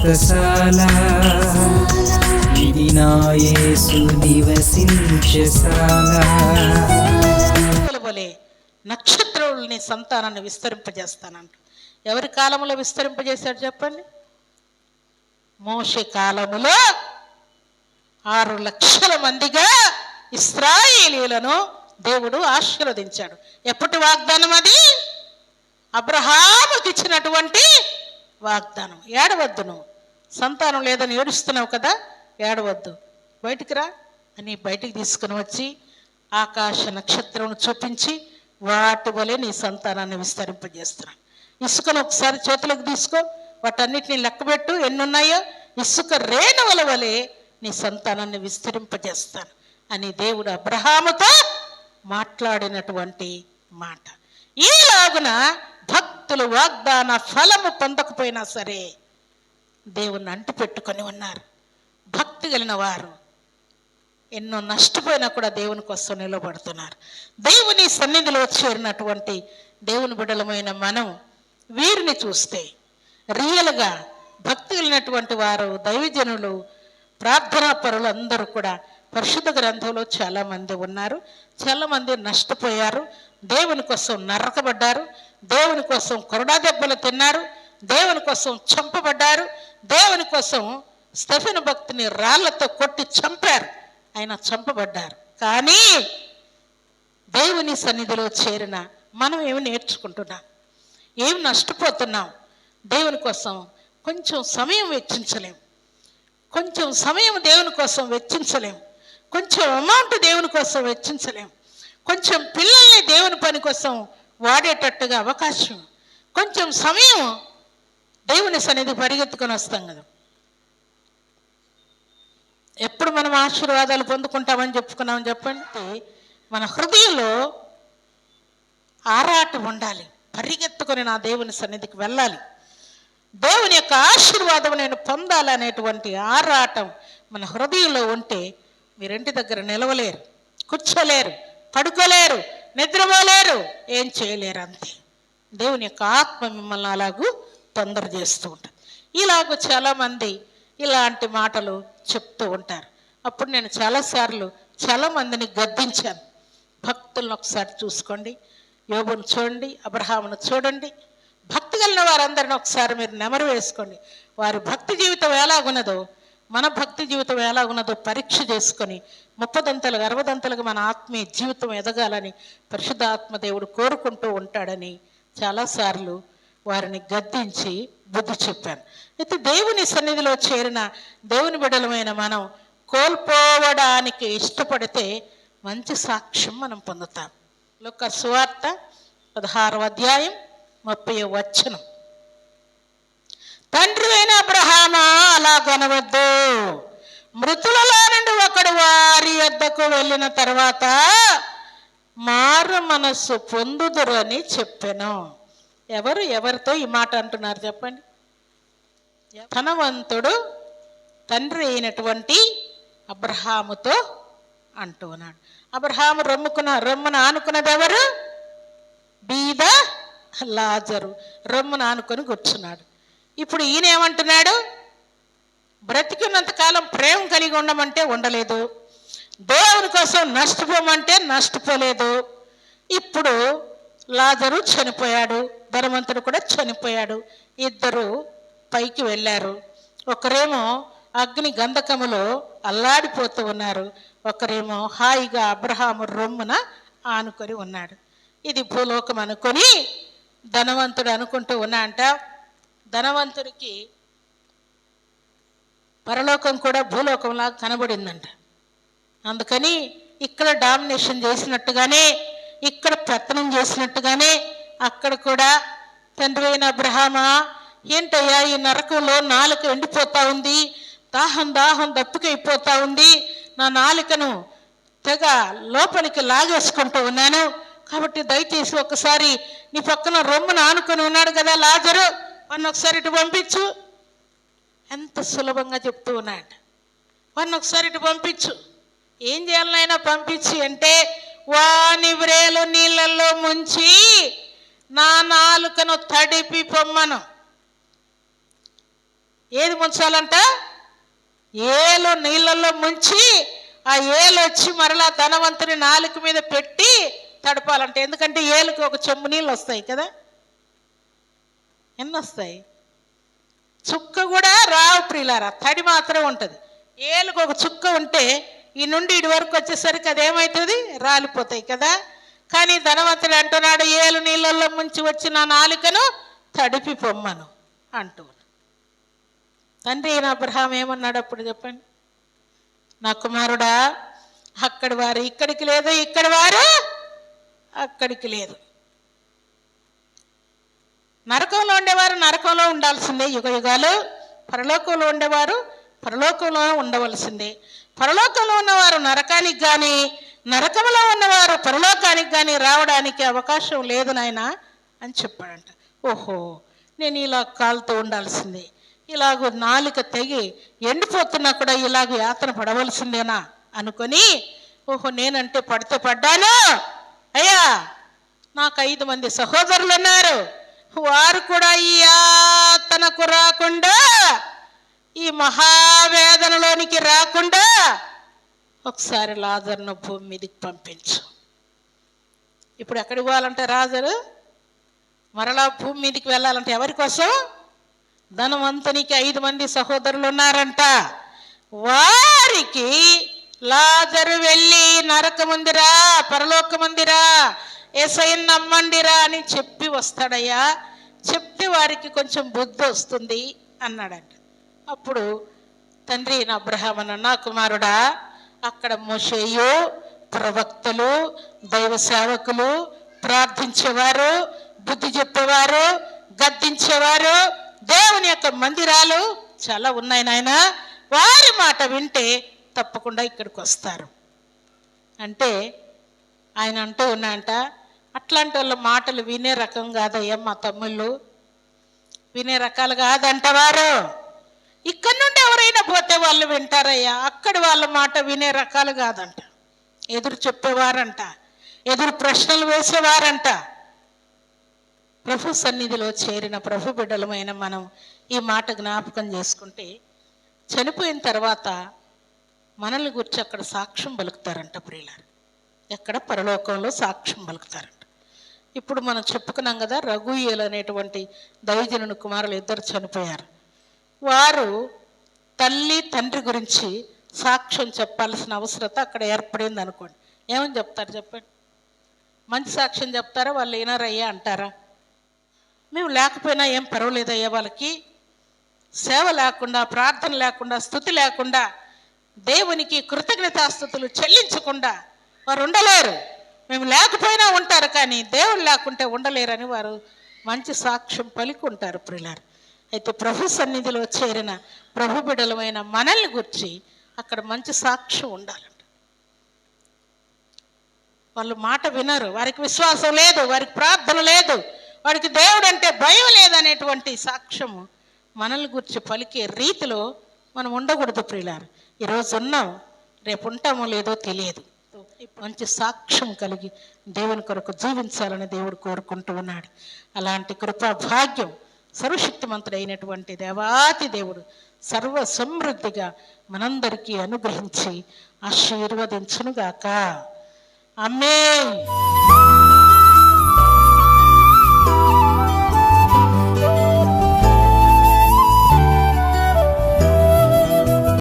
వ్రతశాల ఇది నా నివసించశాల నక్షత్రములని సంతానాన్ని విస్తరింపజేస్తానంట. ఎవరి కాలంలో విస్తరింపజేశాడు చెప్పండి? మోషే కాలములో ఆరు లక్షల మందిగా ఇస్రాయేలీలను దేవుడు ఆశీర్వదించాడు. ఎప్పటి వాగ్దానం అది? అబ్రహాముకి ఇచ్చినటువంటి వాగ్దానం. ఏడవద్దు నువ్వు. సంతానం లేదని ఏడుస్తున్నావు కదా ఏడవద్దు. బయటికి రా. అని బయటికి తీసుకుని వచ్చి ఆకాశ నక్షత్రం చూపించి వాటి వలె నీ సంతానాన్ని విస్తరింపజేస్తున్నాను ఇసుకను ఒకసారి చేతులకు తీసుకో. వాటన్నిటిని లెక్కబెట్టు ఎన్ని ఉన్నాయో ఇసుక రేణువల వలె నీ సంతానాన్ని విస్తరింపజేస్తాను అని దేవుడు అబ్రహాముతో మాట్లాడినటువంటి మాట. ఈలాగున భక్తులు వాగ్దాన ఫలము పొందకపోయినా సరే దేవుణ్ణి అంటి పెట్టుకొని ఉన్నారు. భక్తి కలిగిన వారు ఎన్నో నష్టపోయినా కూడా దేవుని కోసం నిలబడుతున్నారు. దేవుని సన్నిధిలో చేరినటువంటి దేవుని బిడలమైన మనం వీరిని చూస్తే రియల్గా భక్తి కలిగినటువంటి వారు దైవజనులు ప్రార్థనా పరులు అందరూ కూడా పరిశుద్ధ గ్రంథంలో చాలామంది ఉన్నారు. చాలామంది నష్టపోయారు. దేవుని కోసం నరకబడ్డారు. దేవుని కోసం కొరడా దెబ్బలు తిన్నారు. దేవుని కోసం చంపబడ్డారు. దేవుని కోసం స్టెఫెన్ భక్తిని రాళ్ళతో కొట్టి చంపారు. ఆయన చంపబడ్డారు. కానీ దేవుని సన్నిధిలో చేరిన మనం ఏమి నేర్చుకుంటున్నాం? ఏం నష్టపోతున్నాం? దేవుని కోసం కొంచెం సమయం వెచ్చించలేము కొంచెం సమయం దేవుని కోసం వెచ్చించలేం. కొంచెం అమౌంట్ దేవుని కోసం వెచ్చించలేము. కొంచెం పిల్లల్ని దేవుని పని కోసం వాడేటట్టుగా అవకాశం. కొంచెం సమయం దేవుని సన్నిధి పరిగెత్తుకొని వస్తాం కదా. ఎప్పుడు మనం ఆశీర్వాదాలు పొందుకుంటామని చెప్పుకున్నామని చెప్పంటే మన హృదయంలో ఆరాటం ఉండాలి. పరిగెత్తుకొని నా దేవుని సన్నిధికి వెళ్ళాలి. దేవుని యొక్క ఆశీర్వాదం నేను పొందాలనేటువంటి ఆరాటం మన హృదయంలో ఉంటే మీరింటి దగ్గర నిలవలేరు కూర్చోలేరు పడుకోలేరు నిద్రపోలేరు ఏం చేయలేరు అంతే. దేవుని యొక్క ఆత్మ మిమ్మల్ని అలాగూ తొందర చేస్తూ ఉంటుంది ఇలాగూ చాలామంది ఇలాంటి మాటలు చెప్తూ ఉంటారు. అప్పుడు నేను చాలాసార్లు చాలామందిని గద్దించాను. భక్తులను ఒకసారి చూసుకోండి యోగును చూడండి అబ్రహామును చూడండి. భక్తి కలిగిన వారందరిని ఒకసారి మీరు నెమరు వేసుకోండి. వారి భక్తి జీవితం ఎలాగున్నదో మన భక్తి జీవితం ఎలా ఉన్నదో పరీక్ష చేసుకొని ముప్పదంతలుగా అరవదంతలుగా మన ఆత్మీయ జీవితం ఎదగాలని పరిశుద్ధ ఆత్మదేవుడు కోరుకుంటూ ఉంటాడని చాలాసార్లు వారిని గద్దించి బుద్ధి చెప్పాను. అయితే దేవుని సన్నిధిలో చేరిన దేవుని బిడలమైన మనం కోల్పోవడానికి ఇష్టపడితే మంచి సాక్ష్యం మనం పొందుతాం. లోక సువార్త పదహారవ అధ్యాయం ముప్పై వచనం. తండ్రి అయిన అబ్రహామా అలా కొనవద్దు మృతులలో నుండి ఒకడు వారి వద్దకు వెళ్ళిన తర్వాత మారు మనస్సు పొందుదురు అని చెప్పాను. ఎవరు ఎవరితో ఈ మాట అంటున్నారు చెప్పండి? ధనవంతుడు తండ్రి అయినటువంటి అబ్రహాముతో అంటూ ఉన్నాడు. అబ్రహాము రొమ్ముకున్న రొమ్మున ఆనుకున్నది ఎవరు? బీద లాజరు. రొమ్మున ఆనుకొని కూర్చున్నాడు. ఇప్పుడు ఈయన ఏమంటున్నాడు బ్రతికినంత కాలం ప్రేమ కలిగి ఉండమంటే ఉండలేదు. దేవుని కోసం నష్టపోమంటే నష్టపోలేదు. ఇప్పుడు లాజరు చనిపోయాడు. ధనవంతుడు కూడా చనిపోయాడు. ఇద్దరు పైకి వెళ్ళారు. ఒకరేమో అగ్ని గంధకములో అల్లాడిపోతూ ఉన్నారు. ఒకరేమో హాయిగా అబ్రహాము రొమ్మున ఆనుకొని ఉన్నాడు. ఇది భూలోకం అనుకొని ధనవంతుడు అనుకుంటూ ఉన్నా అంట ధనవంతుడికి పరలోకం కూడా భూలోకంలాగా కనబడిందంట. అందుకని ఇక్కడ డామినేషన్ చేసినట్టుగానే ఇక్కడ పెత్తనం చేసినట్టుగానే అక్కడ కూడా తండ్రి అయిన అబ్రహామా ఏంటయ్యా ఈ నరకంలో నాలుక ఎండిపోతా ఉంది దాహం దాహం దప్పికైపోతా ఉంది నా నాలుకను తెగ లోపలికి లాగేసుకుంటూ ఉన్నాను కాబట్టి దయచేసి ఒకసారి నీ పక్కన రొమ్మును ఆనుకొని ఉన్నాడు కదా లాజరు వాడిని ఒకసారి ఇటు పంపించు. ఎంత సులభంగా చెప్తూ ఉన్నాడు వాడిని ఒకసారి ఇటు పంపించు. ఏం చేయాలనైనా పంపించి అంటే వాని వ్రేలు నీళ్ళల్లో ముంచి నా నాలుకను తడిపి పొమ్మను. ఏది ముంచాలంట? ఏలు నీళ్ళల్లో ముంచి ఆ ఏలు వచ్చి మరలా ధనవంతుని నాలుక మీద పెట్టి తడపాలంట. ఎందుకంటే ఏలుకి ఒక చెంబు నీళ్ళు వస్తాయి కదా. ఎన్ని వస్తాయి చుక్క కూడా రావు ప్రియులారా తడి మాత్రం ఉంటుంది. ఏలుకు ఒక చుక్క ఉంటే ఈ నుండి ఇటు వరకు వచ్చేసరికి అదేమవుతుంది రాలిపోతాయి కదా. కానీ ధనవంతుడు అంటున్నాడు ఏలు నీళ్ళల్లో ముంచి వచ్చిన నాలుకను తడిపి పొమ్మను అంటూ తండ్రి అయిన అబ్రహాం ఏమన్నాడు అప్పుడు చెప్పండి? నా కుమారుడా అక్కడి వారు ఇక్కడికి లేదు ఇక్కడి వారు అక్కడికి లేదు. నరకంలో ఉండేవారు నరకంలో ఉండాల్సిందే యుగ యుగాలు. పరలోకంలో ఉండేవారు పరలోకంలో ఉండవలసిందే. పరలోకంలో ఉన్నవారు నరకానికి కానీ నరకంలో ఉన్నవారు పరలోకానికి కానీ రావడానికి అవకాశం లేదు నాయన అని చెప్పాడంట. ఓహో నేను ఇలా కాలుతో ఉండాల్సిందే. ఇలాగ నాలుక తెగి ఎండిపోతున్నా కూడా ఇలాగ యాతన పడవలసిందేనా అనుకొని ఓహో నేనంటే పడితే పడ్డాను. అయ్యా నాకు ఐదు మంది సహోదరులు ఉన్నారు వారు కూడా ఈ యాతనకు రాకుండా ఈ మహావేదనలోనికి రాకుండా ఒకసారి లాజర్ను భూమి మీదకి పంపించు. ఇప్పుడు ఎక్కడికి పోవాలంటే రాజరు? మరలా భూమి మీదకి వెళ్ళాలంటే ఎవరి కోసం? ధనవంతునికి ఐదు మంది సహోదరులు ఉన్నారంట. వారికి లాజరు వెళ్ళి నరకముందిరా పరలోకముందిరా ఏసైన్ నమ్మండిరా అని చెప్పి వస్తాడయ్యా. చెప్తే వారికి కొంచెం బుద్ధి వస్తుంది అన్నాడంట. అప్పుడు తండ్రి నా అబ్రహామన్న నా కుమారుడా అక్కడ మోషేయు ప్రవక్తలు దైవ సేవకులు ప్రార్థించేవారు బుద్ధి చెప్పేవారు గద్దించేవారు దేవుని యొక్క మందిరాలు చాలా ఉన్నాయి నాయన వారి మాట వింటే తప్పకుండా ఇక్కడికి వస్తారు. అంటే ఆయన అంటూ ఉన్నాయంట అట్లాంటి వాళ్ళ మాటలు వినే రకం కాదయ్యా మా తమ్ముళ్ళు. వినే రకాలు కాదంట వారు ఇక్కడ నుండి ఎవరైనా పోతే వాళ్ళు వింటారయ్యా. అక్కడ వాళ్ళ మాట వినే రకాలు కాదంట. ఎదురు చెప్పేవారంట. ఎదురు ప్రశ్నలు వేసేవారంట. ప్రభు సన్నిధిలో చేరిన ప్రభు బిడ్డలమైన మనం ఈ మాట జ్ఞాపకం చేసుకుంటే చనిపోయిన తర్వాత మనల్ని గురించి అక్కడ సాక్ష్యం పలుకుతారంట ప్రియులారు. ఎక్కడ పరలోకంలో సాక్ష్యం పలుకుతారంట. ఇప్పుడు మనం చెప్పుకున్నాం కదా రఘుయేలు అనేటువంటి దైవజనుని కుమారులు ఇద్దరు చనిపోయారు. వారు తల్లి తండ్రి గురించి సాక్ష్యం చెప్పాల్సిన అవసరత అక్కడ ఏర్పడింది అనుకోండి. ఏమని చెప్తారు చెప్పండి? మంచి సాక్ష్యం చెప్తారా? వాళ్ళు వినారయ్యా అంటారా? మేము లేకపోయినా ఏం పర్వాలేదయ్యా వాళ్ళకి? సేవ లేకుండా ప్రార్థన లేకుండా స్థుతి లేకుండా దేవునికి కృతజ్ఞతాస్థుతులు చెల్లించకుండా వారు ఉండలేరు. మేము లేకపోయినా ఉంటారు కానీ దేవుడు లేకుంటే ఉండలేరని వారు మంచి సాక్ష్యం పలికి ఉంటారు ప్రిలారు. అయితే ప్రభు సన్నిధిలో చేరిన ప్రభు బిడలమైన మనల్ని గుర్చి అక్కడ మంచి సాక్ష్యం ఉండాలంట. వాళ్ళు మాట వినరు వారికి విశ్వాసం లేదు వారికి ప్రార్థన లేదు వారికి దేవుడు అంటే భయం లేదనేటువంటి సాక్ష్యము మనల్ని గురించి పలికే రీతిలో మనం ఉండకూడదు ప్రియులారు ఈరోజు ఉన్నాం రేపు ఉంటామో లేదో తెలియదు. మంచి సాక్ష్యం కలిగి దేవుని కొరకు జీవించాలని దేవుడు కోరుకుంటూ ఉన్నాడు. అలాంటి కృపా భాగ్యం సర్వశక్తిమంతుడైనటువంటి దేవాతి దేవుడు సర్వ సమృద్ధిగా మనందరికీ అనుగ్రహించి ఆశీర్వదించునుగాక. అమ్మే